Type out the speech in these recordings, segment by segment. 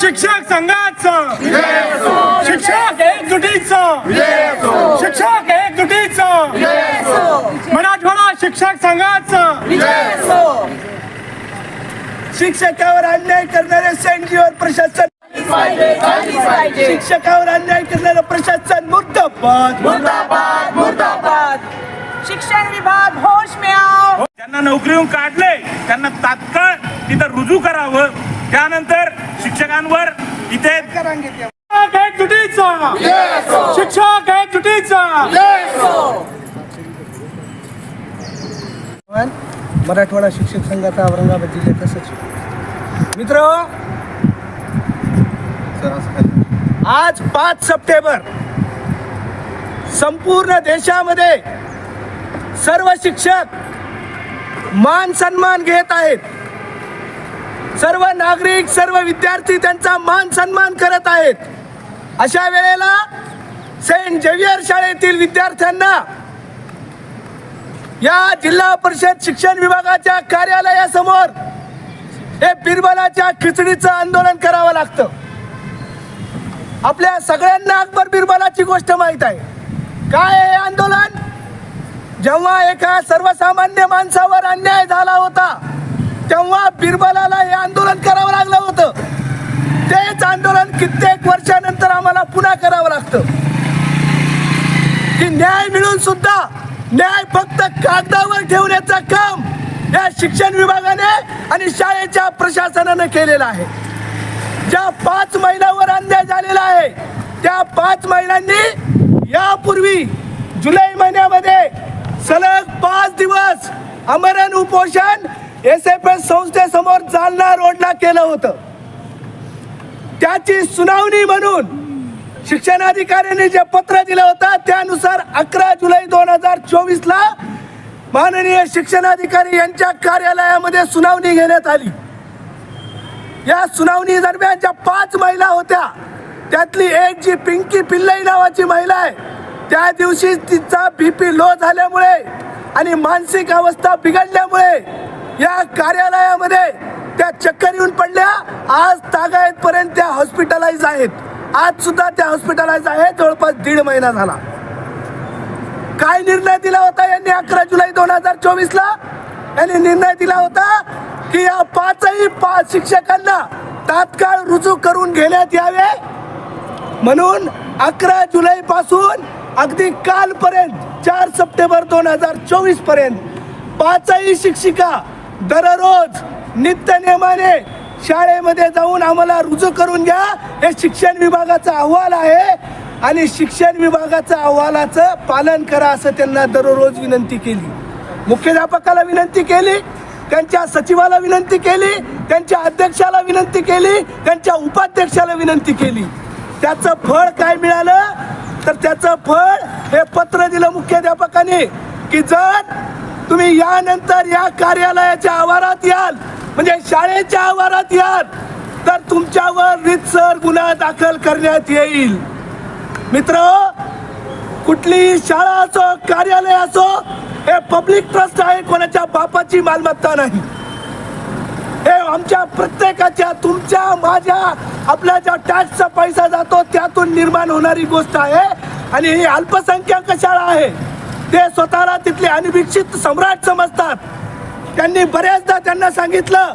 संघाचं. शिक्षक एकजुटीचं. शिक्षक एकजुटीचं. मराठवाडा शिक्षक संघाचं. शिक्षकावर अन्याय करणारे सेंट जिओर प्रशासन. शिक्षकावर अन्याय करणारं प्रशासन मुर्दाबाद. मुर्दाबाद मुर्दाबाद. शिक्षण विभाग होश में आओ. ज्यांना नोकरीहून काढले त्यांना तात्काळ तिथं रुजू करावं. त्यानंतर शिक्षकांवर इथे शिक्षक शिक्षक एकजुटीचा मराठवाडा शिक्षक संघाचा औरंगाबाद जिल्ह्याचा सचिव. मित्र आज पाच सप्टेंबर संपूर्ण देशामध्ये सर्व शिक्षक मान सन्मान घेत आहेत. सर्व नागरिक सर्व विद्यार्थी त्यांचा मान सन्मान करत आहेत. अशा वेळेला सेंट जेवियर शाळेतील विद्यार्थ्यांना या जिल्हा परिषद शिक्षण विभागाच्या कार्यालयासमोर हे बिरबलाच्या खिचडीचं आंदोलन करावं लागतं. आपल्या सगळ्यांना अकबर बिरबलाची गोष्ट माहीत आहे. काय आहे हे आंदोलन? जेव्हा एका सर्वसामान्य माणसावर अन्याय झाला होता तेव्हा बिरबलाला हे आंदोलन करावं लागलं होतं. तेच आंदोलन कित्येक वर्षानंतर आम्हाला पुन्हा करावं लागतं. की न्याय मिळून सुद्धा न्याय फक्त कागदावर ठेवण्याचं काम या शिक्षण विभागाने आणि शाळेच्या प्रशासनानं केलेलं आहे. ज्या पाच महिलांवर अन्याय झालेला आहे त्या पाच महिलांनी यापूर्वी जुलै महिन्यामध्ये सलग पाच दिवस अमरण उपोषण एस एफ एस संस्थेसमोर जालना रोडला केलं होतं. त्याची सुनावणी म्हणून शिक्षणाधिकाऱ्यांनी जे पत्र दिलं होतं त्यानुसार अकरा जुलै दोन हजार चोवीस ला माननीय शिक्षणाधिकारी यांच्या कार्यालयामध्ये सुनावणी घेण्यात आली. या सुनावणी दरम्यान ज्या पाच महिला होत्या त्यातली एक जी पिंकी पिल्लई नावाची महिला आहे त्या दिवशी तिचा बीपी लो झाल्यामुळे आणि मानसिक अवस्था बिघडल्यामुळे या कार्यालयामध्ये त्या चक्कर येऊन पडल्या. आज तागायतपर्यंत त्या हॉस्पिटलाइज आहेत. आज सुद्धा त्या हॉस्पिटलाइज आहेत. जवळपास दीड महिना झाला. काय निर्णय दिला होता यांनी अकरा जुलै दोन हजार चोवीस ला यांनी निर्णय दिला होता की या पाचही पाच शिक्षकांना तात्काळ रुजू करून घेण्यात यावे. म्हणून अकरा जुलै पासून अगदी कालपर्यंत चार सप्टेंबर दोन हजार चोवीसपर्यंत पाचही शिक्षिका दररोज नित्यनेमाने शाळेमध्ये जाऊन आम्हाला रुजू करून घ्या. हे शिक्षण विभागाचा अहवाल आहे आणि शिक्षण विभागाच्या अहवालाचं पालन करा असं त्यांना दररोज विनंती केली. मुख्याध्यापकाला विनंती केली त्यांच्या सचिवाला विनंती केली त्यांच्या अध्यक्षाला विनंती केली त्यांच्या उपाध्यक्षाला विनंती केली. त्याचं फळ काय मिळालं? तर त्याचं फळ हे पत्र दिलं मुख्याध्यापकाने की जर तुम्ही यानंतर या कार्यालयाच्या आवारात याल म्हणजे शाळेच्या आवारात याल तर तुमच्यावर रितसर गुन्हा दाखल करण्यात येईल. मित्र कुठलीही शाळा असो कार्यालय असो हे पब्लिक ट्रस्ट आहे कोणाच्या बापाची मालमत्ता नाही. हे आमच्या प्रत्येकाच्या तुमच्या माझ्या आपल्या ज्या टॅक्सचा पैसा जातो त्यातून निर्माण होणारी गोष्ट आहे आणि ही अल्पसंख्याक शाळा आहे. ते स्वतःला तिथले अनिभिक्षित सम्राट समजतात. त्यांनी बऱ्याचदा त्यांना सांगितलं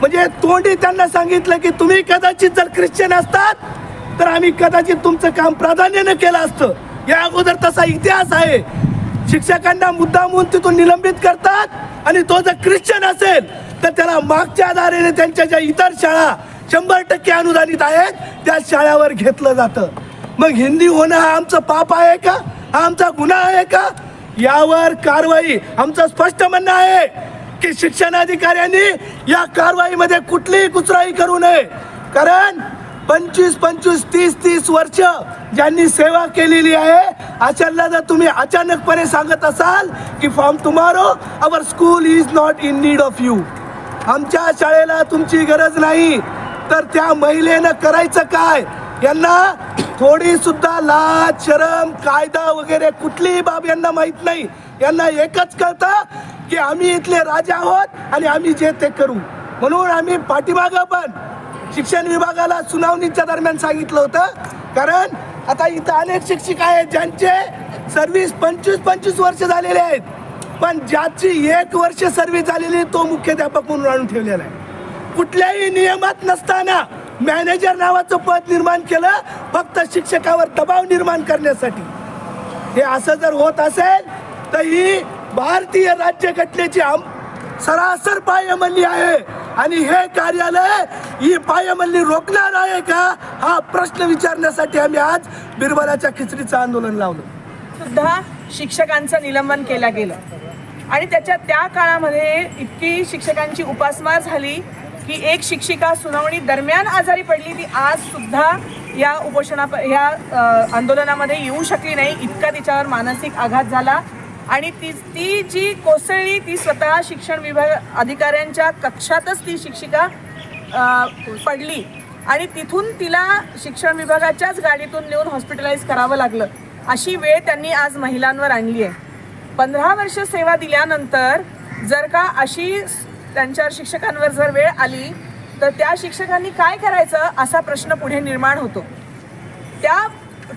म्हणजे तोंडी त्यांना सांगितलं की तुम्ही कदाचित जर ख्रिश्चन असतात तर आम्ही कदाचित तुमचं काम प्राधान्यानं केलं असतं. या अगोदर तसा इतिहास आहे. शिक्षकांना मुद्दामून तिथून निलंबित करतात आणि तो जर ख्रिश्चन असेल तर त्याला मागच्या आधारेने त्यांच्या ज्या इतर शाळा शंभर टक्के अनुदानित आहेत त्या शाळावर घेतलं जातं. मग हिंदी होणं हा आमचं पाप आहे का? हा आमचा गुन्हा आहे का? यावर कारवाई. आमचं स्पष्ट म्हणणं आहे की शिक्षणाधिकाऱ्यांनी या कारवाईमध्ये कुठलीही कुचराई करू नये. कारण पंचवीस पंचवीस तीस तीस वर्ष ज्यांनी सेवा केलेली आहे अशांना जर तुम्ही अचानकपणे सांगत असाल की from tomorrow our school is not in need of you आमच्या शाळेला तुमची गरज नाही. तर त्या महिलेनं करायचं काय? यांना थोडी सुद्धा लाज शरम कायदा वगैरे कुठलीही बाब यांना माहीत नाही. यांना एकच कळतं की आम्ही इथले राजा आहोत आणि आम्ही जे ते करू. म्हणून आम्ही पाठीमागं पण शिक्षण विभागाला सुनावणीच्या दरम्यान सांगितलं होतं. कारण आता इथं अनेक शिक्षक आहेत ज्यांचे सर्व्हिस पंचवीस पंचवीस वर्ष झालेले आहेत. पण ज्याची एक वर्ष सर्व्हिस झालेली तो मुख्याध्यापक म्हणून आणून ठेवलेला आहे. कुठल्याही नियमात नसताना मॅनेजर नावाचं पद निर्माण केलं फक्त शिक्षकावर दबाव निर्माण करण्यासाठी. हे असं जर होत असेल तर ही भारतीय राज्यघटनेची आम- सरासर पायमल्ली आहे. आणि हे कार्यालय ही पायमल्ली रोखणार आहे का हा प्रश्न विचारण्यासाठी आम्ही आज बिरबलाच्या खिचडीचं आंदोलन लावलं. सुद्धा शिक्षकांचं निलंबन केलं गेलं. आणि त्याच्या त्या काळामध्ये इतकी शिक्षकांची उपासमार झाली की एक शिक्षिका सुनावणी दरम्यान आजारी पडली ती आज सुद्धा या उपोषणा या आंदोलनामध्ये येऊ शकली नाही. इतका तिच्यावर मानसिक आघात झाला. आणि ती ती जी कोसळली ती स्वतः शिक्षण विभाग अधिकाऱ्यांच्या कक्षातच ती शिक्षिका पडली. आणि तिथून तिला शिक्षण विभागाच्याच गाडीतून नेऊन हॉस्पिटलाइज करावं लागलं. अशी वेळ त्यांनी आज महिलांवर आणली आहे. पंधरा वर्ष सेवा दिल्यानंतर जर का अशी त्यांच्यावर शिक्षकांवर जर वेळ आली तर त्या शिक्षकांनी काय करायचं असा प्रश्न पुढे निर्माण होतो. त्या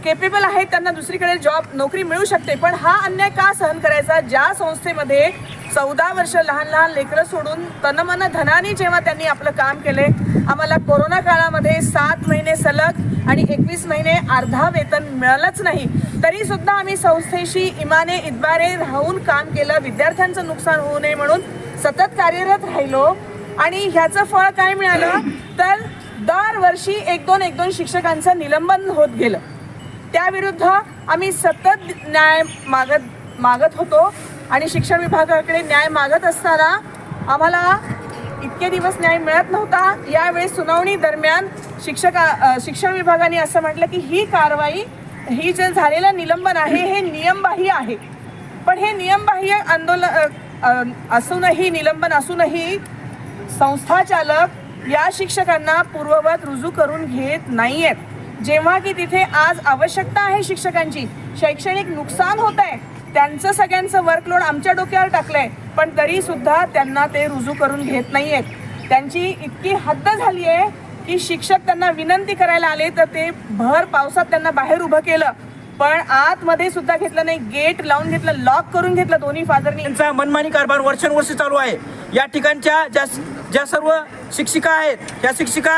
केपेबल आहेत त्यांना दुसरीकडे जॉब नोकरी मिळू शकते पण हा अन्याय का सहन करायचा? ज्या संस्थेमध्ये चौदा वर्ष लहान लहान लेकरं सोडून तनमन धनाने जेव्हा त्यांनी आपलं काम केले आम्हाला कोरोना काळामध्ये सात महिने सलग आणि एकवीस महिने अर्धा वेतन मिळालंच नाही. तरी सुद्धा आम्ही संस्थेशी इमाने इतबारे राहून काम केलं. विद्यार्थ्यांचं नुकसान होऊ नये म्हणून सतत कार्यरत राहिलो. आणि ह्याचं फळ काय मिळालं? तर दरवर्षी एक दोन एक दोन शिक्षकांचं निलंबन होत गेलं. त्याविरुद्ध आम्ही सतत न्याय मागत मागत होतो. आणि शिक्षण विभागाकडे न्याय मागत असताना आम्हाला इतके दिवस न्याय मिळत नव्हता. यावेळी सुनावणी दरम्यान शिक्षका शिक्षण विभागाने असं म्हटलं की ही कारवाई ही जे झालेलं निलंबन आहे हे नियमबाह्य आहे. पण हे नियमबाह्य आंदोलन असूनही निलंबन असूनही संस्थाचालक या शिक्षकांना पूर्ववत रुजू करून घेत नाहीयेत. जेव्हा की तिथे आज आवश्यकता आहे शिक्षकांची शैक्षणिक नुकसान होत आहे त्यांचं सगळ्यांचं वर्कलोड आमच्या डोक्यावर टाकलंय पण तरी सुद्धा त्यांना ते रुजू करून घेत नाही आहेत त्यांची इतकी हद्द झाली आहे की शिक्षक त्यांना विनंती करायला आले तर ते भर पावसात त्यांना बाहेर उभं केलं. पण आतमध्ये सुद्धा घेतलं नाही गेट लावून घेतलं लॉक करून घेतलं दोन्ही फादरनी यांचा मनमानी कारभार वर्षानुवर्ष चालू आहे. या ठिकाणच्या ज्या ज्या सर्व शिक्षिका आहेत त्या शिक्षिका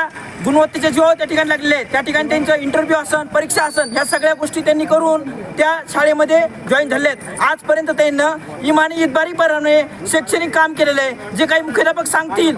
गुणवत्तेच्या जीवावर त्या ठिकाणी लागलेले आहेत. त्या ठिकाणी त्यांचं इंटरव्ह्यू असन परीक्षा असन ह्या सगळ्या गोष्टी त्यांनी करून त्या शाळेमध्ये जॉईन झाले आहेत. आजपर्यंत त्यांना इमानी इतबारीपणाने शैक्षणिक काम केलेलं आहे. जे काही मुख्याध्यापक सांगतील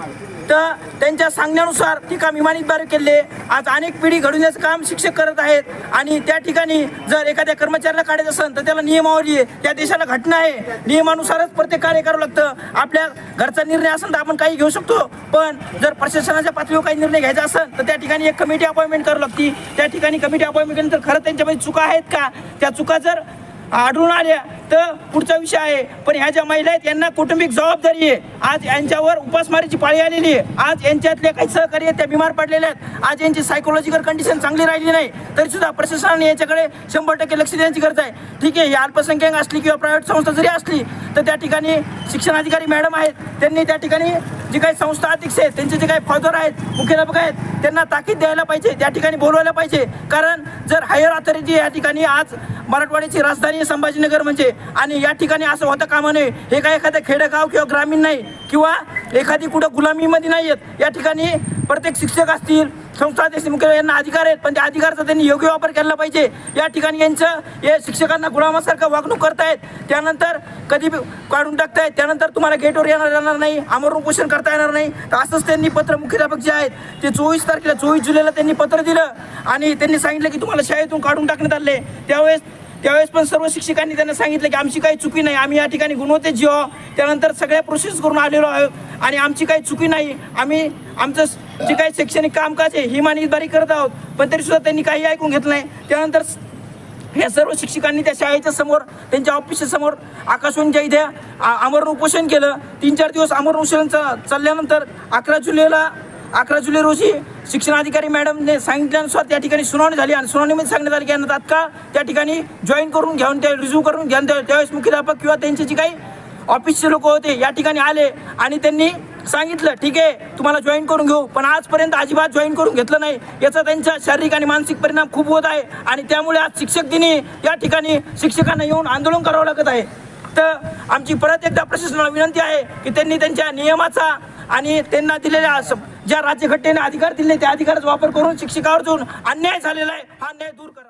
तर त्यांच्या सांगण्यानुसार ती काम इमानीद्वारे केले आज अनेक पिढी घडवण्याचं काम शिक्षक करत आहेत. आणि त्या ठिकाणी जर एखाद्या कर्मचाऱ्याला काढायचं असेल तर त्याला नियमावली आहे. त्या देशाला घटना आहे. नियमानुसारच प्रत्येक कार्य करावं लागतं. आपल्या घरचा निर्णय असेल तर आपण काही घेऊ शकतो. पण जर प्रशासनाच्या पातळीवर काही निर्णय घ्यायचा असेल तर त्या ठिकाणी एक कमिटी अपॉइंटमेंट करावं लागते. त्या ठिकाणी कमिटी अपॉइंटमेंट केल्यानंतर खरं त्यांच्यामध्ये चुका आहेत का? त्या चुका जर आढळून आल्या तर पुढचा विषय आहे पण ह्या ज्या महिला आहेत यांना कौटुंबिक जबाबदारी आहे. आज यांच्यावर उपासमारीची पाळी आलेली आहे. आज यांच्यातले काही सहकारी आहेत त्या बिमार पडलेल्या आहेत. आज यांची सायकोलॉजिकल कंडिशन चांगली राहिली नाही तरी सुद्धा प्रशासनाने याच्याकडे शंभर टक्के लक्ष देण्याची गरज आहे. ठीक आहे ही अल्पसंख्याक असली किंवा प्रायव्हेट संस्था जरी असली तर त्या ठिकाणी शिक्षणाधिकारी मॅडम आहेत. त्यांनी त्या ठिकाणी जी काही संस्था अध्यक्ष आहेत त्यांचे जे काही फादर आहेत मुख्याध्यापक आहेत त्यांना ताकीद द्यायला पाहिजे त्या ठिकाणी बोलवायला पाहिजे. कारण जर हायर अथॉरिटी या ठिकाणी आज मराठवाड्याची राजधानी संभाजीनगर म्हणजे आणि या ठिकाणी असं होतं कामा नये हे काय एखादं खेडेगाव किंवा ग्रामीण नाही किंवा एखादी कुठं गुलामीमध्ये नाही आहेत या ठिकाणी प्रत्येक शिक्षक असतील संस्था अध्यक्ष मुख्य यांना अधिकार आहेत पण त्या अधिकाराचा त्यांनी योग्य वापर केला पाहिजे. या ठिकाणी यांचं हे शिक्षकांना गुलामासारखं वागणूक करतायत त्यानंतर कधी बी काढून टाकतायत त्यानंतर तुम्हाला गेटवर येणार येणार नाही आमरण उपोषण करता येणार नाही तर असंच त्यांनी पत्र मुख्याध्यापक जे आहेत ते चोवीस तारखेला चोवीस जुलैला त्यांनी पत्र दिलं आणि त्यांनी सांगितलं की तुम्हाला शाळेतून काढून टाकण्यात आले. त्यावेळेस त्यावेळेस पण सर्व शिक्षकांनी त्यांना सांगितलं की आमची काही चुकी नाही. आम्ही या ठिकाणी गुणवत्तेत जीव त्यानंतर सगळ्या प्रोसेस करून आलेलो आहोत आणि आमची काही चुकी नाही. आम्ही आमचं जे काही शैक्षणिक कामकाज आहे ही मानितबारी करत आहोत. पण तरी सुद्धा त्यांनी काही ऐकून घेतलं नाही. त्यानंतर या सर्व शिक्षकांनी त्या शाळेच्या समोर त्यांच्या ऑफिसच्या समोर आकाशवाणीच्या इथे आमरण उपोषण केलं. तीन चार दिवस आमरण उपोषण चालल्यानंतर अकरा जुलैला अकरा जुलै रोजी शिक्षणाधिकारी मॅडमने सांगितल्यानुसार त्या ठिकाणी सुनावणी झाली आणि सुनावणीमध्ये सांगण्यात आले की यांना तात्काळ त्या ठिकाणी जॉईन करून घेऊन ते रिझ्यू करून घ्या त्या- त्यावेळेस मुख्याध्यापक किंवा त्यांचे जे काही ऑफिसचे लोक होते या ठिकाणी आले आणि त्यांनी सांगितलं ठीक आहे तुम्हाला जॉईन करून घेऊ पण आजपर्यंत अजिबात जॉईन करून घेतलं नाही. याचा त्यांचा शारीरिक आणि मानसिक परिणाम खूप होत आहे आणि त्यामुळे आज शिक्षक दिनी या ठिकाणी शिक्षकांना येऊन आंदोलन करावं लागत आहे. तर आमची परत एकदा प्रशासनाला विनंती आहे की त्यांनी त्यांच्या नियमाचा आणि त्यांना दिलेल्या ज्या राज्यघटनेने अधिकार दिले त्या अधिकाराचा वापर करून शिक्षकावर अन्याय झालेला आहे. हा अन्याय दूर करा.